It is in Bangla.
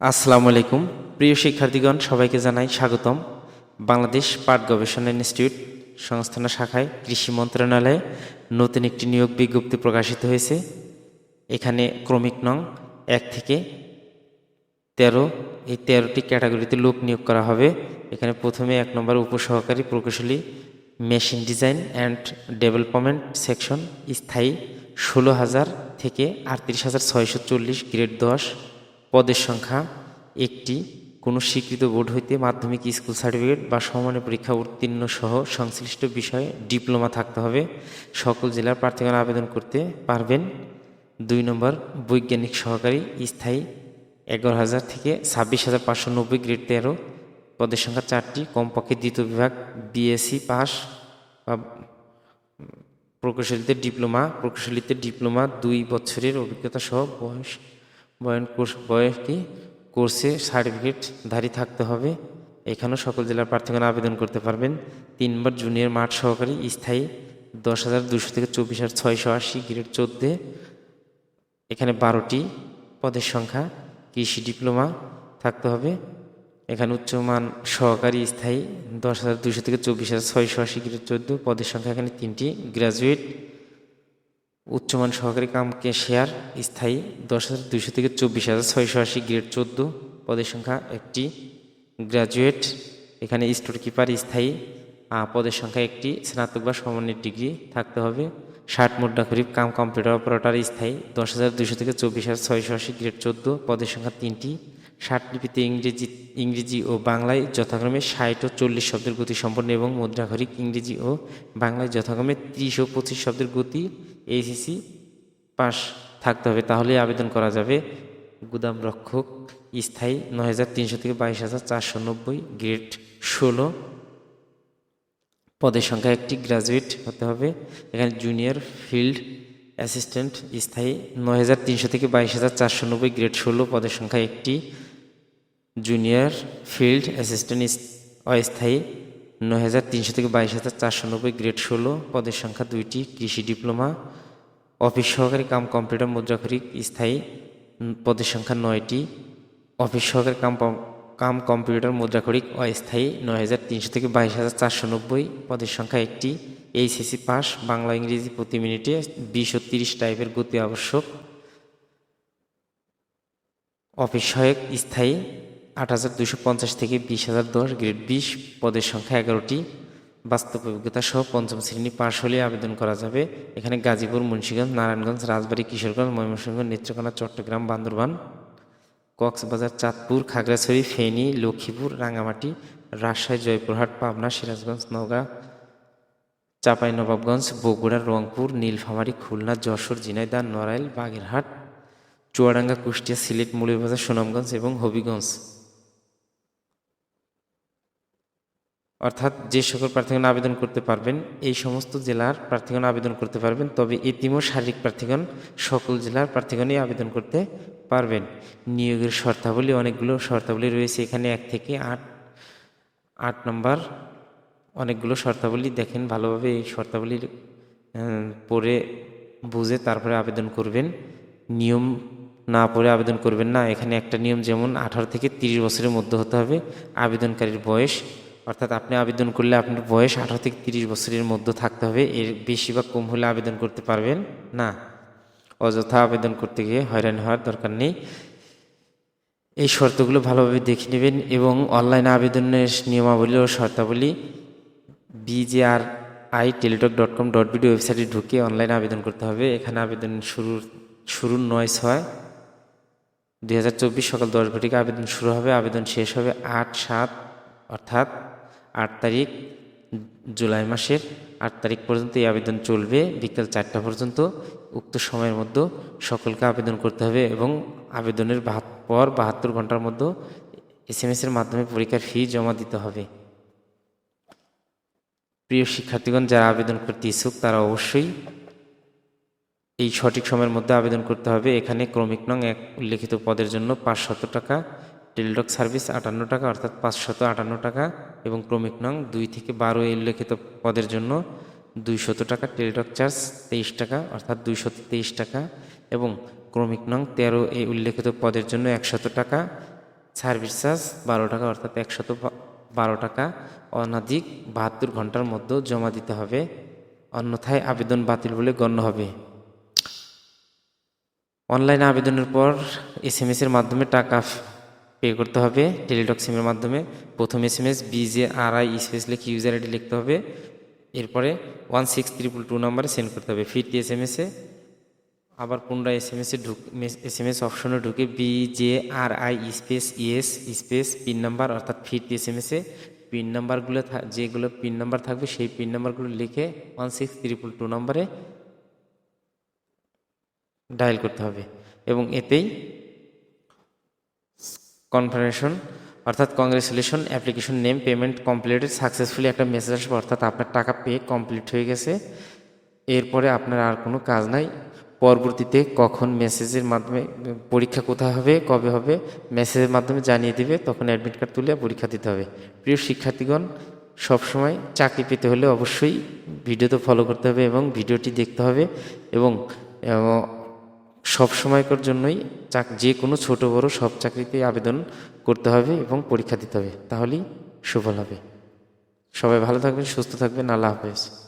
আসসালামু আলাইকুম। প্রিয় শিক্ষার্থীগণ, সবাইকে জানাই স্বাগতম। বাংলাদেশ পাট গবেষণা ইনস্টিটিউট সংস্থানা শাখায় কৃষি মন্ত্রণালয়ে নতুন একটি নিয়োগ বিজ্ঞপ্তি প্রকাশিত হয়েছে। এখানে ক্রমিক নং এক থেকে তেরো, এই তেরোটি ক্যাটাগরিতে লোক নিয়োগ করা হবে। এখানে প্রথমে এক নম্বর উপসহকারী প্রকৌশলী, machine design and development section, স্থায়ী ষোলো হাজার থেকে আটত্রিশ হাজার ছয়শো চল্লিশ গ্রেড দশ। পদের সংখ্যা একটি। কোনো স্বীকৃত বোর্ড হইতে মাধ্যমিক স্কুল সার্টিফিকেট বা সমানের পরীক্ষা উত্তীর্ণ সহ সংশ্লিষ্ট বিষয়ে ডিপ্লোমা থাকতে হবে। সকল জেলার প্রার্থীগণ আবেদন করতে পারবেন। দুই নম্বর, বৈজ্ঞানিক সহকারী, স্থায়ী এগারো হাজার থেকে ছাব্বিশ হাজার পাঁচশো নব্বই গ্রেড তেরো। পদের সংখ্যা চারটি, কমপক্ষে দ্বিতীয় বিভাগ বিএসসি পাস বা প্রকৌশলীতে ডিপ্লোমা প্রকৌশলীতে ডিপ্লোমা, দুই বছরের অভিজ্ঞতা সহ বয়স বয়ন কোর্স বয়স কি কোর্সে সার্টিফিকেটধারী থাকতে হবে। এখানেও সকল জেলার প্রার্থীগণ আবেদন করতে পারবেন। তিনবার জুনিয়র মাঠ সহকারী, স্থায়ী দশ হাজার দুশো থেকে চব্বিশ হাজার ছয়শো আশি গ্রেড চোদ্দে। এখানে বারোটি পদের সংখ্যা, কৃষি ডিপ্লোমা থাকতে হবে। এখানে উচ্চমান সহকারী, স্থায়ী দশ হাজার দুশো থেকে চব্বিশ হাজার ছয়শো আশি গ্রেড চোদ্দ। পদের সংখ্যা এখানে তিনটি। গ্র্যাজুয়েট উচ্চমান সহকারী কাম শেয়ার, স্থায়ী দশ হাজার দুইশো থেকে চব্বিশ হাজার ছয়শো আশি গ্রেড চোদ্দ পদের সংখ্যা একটি। গ্র্যাজুয়েট এখানে স্টোর কিপার স্থায়ী পদের সংখ্যা একটি, স্নাতক বা সমন্বিত ডিগ্রি থাকতে হবে। ষাট মুদ্রা খরিফ কাম কম্পিউটার অপারেটর স্থায়ী, দশ হাজার দুশো থেকে চব্বিশ হাজার ছয়শো আশি গ্রেড চোদ্দ পদের সংখ্যা তিনটি। লিপিতে ইংরেজি ইংরেজি ও বাংলায় যথাক্রমে ষাট ও চল্লিশ শব্দের গতি সম্পন্ন এবং মুদ্রাঘরিক ইংরেজি ও বাংলায় যথাক্রমে ত্রিশ ও পঁচিশ শব্দের গতি এইচএসি পাস থাকতে হবে। তাহলেই আবেদন করা যাবে গুদাম রক্ষক স্থায়ী নয় হাজার তিনশো থেকে বাইশ হাজার চারশো নব্বই গ্রেড ষোলো পদের সংখ্যা একটি গ্রাজুয়েট হতে হবে। এখানে জুনিয়র ফিল্ড অ্যাসিস্ট্যান্ট স্থায়ী নয় হাজার তিনশো থেকে বাইশ হাজার চারশো নব্বই গ্রেড ষোলো পদের সংখ্যা একটি জুনিয়র ফিল্ড অ্যাসিস্ট্যান্ট অস্থায়ী নয় হাজার তিনশো থেকে বাইশ হাজার চারশো নব্বই গ্রেড ষোলো, পদের সংখ্যা দুইটি, কৃষি ডিপ্লোমা, অফিস সহকারী কাম কম্পিউটার মুদ্রাখরিক স্থায়ী পদের সংখ্যা নয়টি, অফিস সহকারী কাম কাম কম্পিউটার মুদ্রাখরিক অস্থায়ী নয় হাজার তিনশো থেকে বাইশ হাজার চারশো নব্বই, পদের সংখ্যা একটি, এইচএসসি পাস, বাংলা ইংরেজি প্রতি মিনিটে বিশ ও তিরিশ টাইপের গতি আবশ্যক, অফিস সহায়ক স্থায়ী আট হাজার দুশো পঞ্চাশ থেকে বিশ হাজার দশ গ্রেড বিশ পদের সংখ্যা এগারোটি। বাস্তব অভিজ্ঞতা সহ পঞ্চম শ্রেণি পাশ হলে আবেদন করা যাবে। এখানে গাজীপুর, মুন্সীগঞ্জ, নারায়ণগঞ্জ, রাজবাড়ী, কিশোরগঞ্জ, ময়মনসিংহ, নেত্রকোনা, চট্টগ্রাম, বান্দরবান, কক্সবাজার, চাঁদপুর, খাগড়াছড়ি, ফেনী, লক্ষ্মীপুর রাঙামাটি রাজশাহী, জয়পুরহাট, পাবনা, সিরাজগঞ্জ, নওগাঁ চাঁপাইনবাবগঞ্জ বগুড়া, রংপুর, নীলফামারী, খুলনা, যশোর, ঝিনাইদহ, নড়াইল, বাগেরহাট, চুয়াডাঙ্গা, কুষ্টিয়া, সিলেট মৌলভীবাজার সুনামগঞ্জ এবং হবিগঞ্জ। অর্থাৎ যে সকল প্রার্থীগণ আবেদন করতে পারবেন, এই সমস্ত জেলার প্রার্থীগণ আবেদন করতে পারবেন, তবে এতিম শারীরিক প্রার্থীগণ সকল জেলার প্রার্থীগণই আবেদন করতে পারবেন। নিয়োগের শর্তাবলী অনেকগুলো শর্তাবলী রয়েছে, এখানে এক থেকে আট আট নম্বর অনেকগুলো শর্তাবলী দেখেন, ভালোভাবে এই শর্তাবলীর পরে বুঝে তারপরে আবেদন করবেন। নিয়ম না পড়ে আবেদন করবেন না, এখানে একটা নিয়ম যেমন আঠারো থেকে তিরিশ বছরের মধ্যে হতে হবে, আবেদনকারীর বয়স অর্থাৎ আপনি আবেদন করলে আপনার বয়স আঠারো থেকে তিরিশ বছরের মধ্যে থাকতে হবে। এর বেশি বা কম হলে আবেদন করতে পারবেন না। অযথা আবেদন করতে গিয়ে হয়রানি হওয়ার দরকার নেই। এই শর্তগুলো ভালোভাবে দেখে নেবেন এবং অনলাইনে আবেদনের নিয়মাবলী ও শর্তাবলী BJR I Teletalk dot com dot BD ওয়েবসাইটে ঢুকে অনলাইনে আবেদন করতে হবে। এখানে আবেদন শুরুর শুরুর নয়, ছয়, দুই সকাল দশ ঘটিকা আবেদন শুরু হবে। আবেদন শেষ হবে আট, সাত, অর্থাৎ আট তারিখ জুলাই মাসের আট তারিখ পর্যন্ত এই আবেদন চলবে। বিকাল চারটা পর্যন্ত উক্ত সময়ের মধ্যে সকলকে আবেদন করতে হবে এবং আবেদনের পর বাহাত্তর ঘণ্টার মধ্যে এস এম এর মাধ্যমে পরীক্ষার ফি জমা দিতে হবে। প্রিয় শিক্ষার্থীগণ, যারা আবেদন করতে ইচ্ছুক, তারা অবশ্যই এই সঠিক সময়ের মধ্যে আবেদন করতে হবে। এখানে ক্রমিক নং এক উল্লেখিত পদের জন্য পাঁচশত টাকা টেলিটক সার্ভিস আটান্ন টাকা, অর্থাৎ পাঁচশত আটান্ন টাকা এবং ক্রমিক নং দুই থেকে বারো এই উল্লেখিত পদের জন্য দুইশত টাকা টেলিটক চার্জ তেইশ টাকা, অর্থাৎ দুইশত তেইশ টাকা এবং ক্রমিক নং তেরো এই উল্লেখিত পদের জন্য একশত টাকা, সার্ভিস চার্জ বারো টাকা, অর্থাৎ একশত বারো টাকা। অনধিক বাহাত্তর ঘণ্টার মধ্যে জমা দিতে হবে, অন্যথায় আবেদন বাতিল বলে গণ্য হবে। অনলাইন আবেদনের পর এস এর মাধ্যমে টাকা পে করতে হবে টেলিটক সিমের মাধ্যমে। প্রথম S M S BJ R I space লিখে ইউজার আইডি লিখতে হবে। এরপরে ওয়ান সিক্স ট্রিপল টু নাম্বারে সেন্ড করতে হবে। ফিরতি এস এম এসে আবার পুনরায় এস এম এসে ঢুক এস এম এস অপশনে ঢুকে B J R I space ES space pin number অর্থাৎ ফিরতি এস এম এসে পিন নাম্বারগুলো যেগুলো পিন নাম্বার থাকবে সেই পিন নাম্বারগুলো লিখে ওয়ান সিক্স ট্রিপল টু নাম্বারে ডায়াল করতে হবে। এবং এতেই কনফার্মেশন অর্থাৎ congratulation application name payment completed successfully একটা মেসেজ আসবে, অর্থাৎ আপনার টাকা পে কমপ্লিট হয়ে গেছে। এরপরে আপনার আর কোনো কাজ নাই। পরবর্তীতে কখন মেসেজের মাধ্যমে, পরীক্ষা কোথায় হবে, কবে হবে মেসেজের মাধ্যমে জানিয়ে দিবে, তখন অ্যাডমিট কার্ড তুলে পরীক্ষা দিতে হবে। প্রিয় শিক্ষার্থীগণ, সবসময় চাকরি পেতে হলে অবশ্যই ভিডিওতে ফলো করতে হবে এবং ভিডিওটি দেখতে হবে এবং সব সময়কার জন্যই চাক, যে কোনো ছোট বড় সব চাকরিতেই আবেদন করতে হবে এবং পরীক্ষা দিতে হবে। তাহলেই সুফল হবে। সবাই ভালো থাকবেন, সুস্থ থাকবেন। আল্লাহ হাফেজ।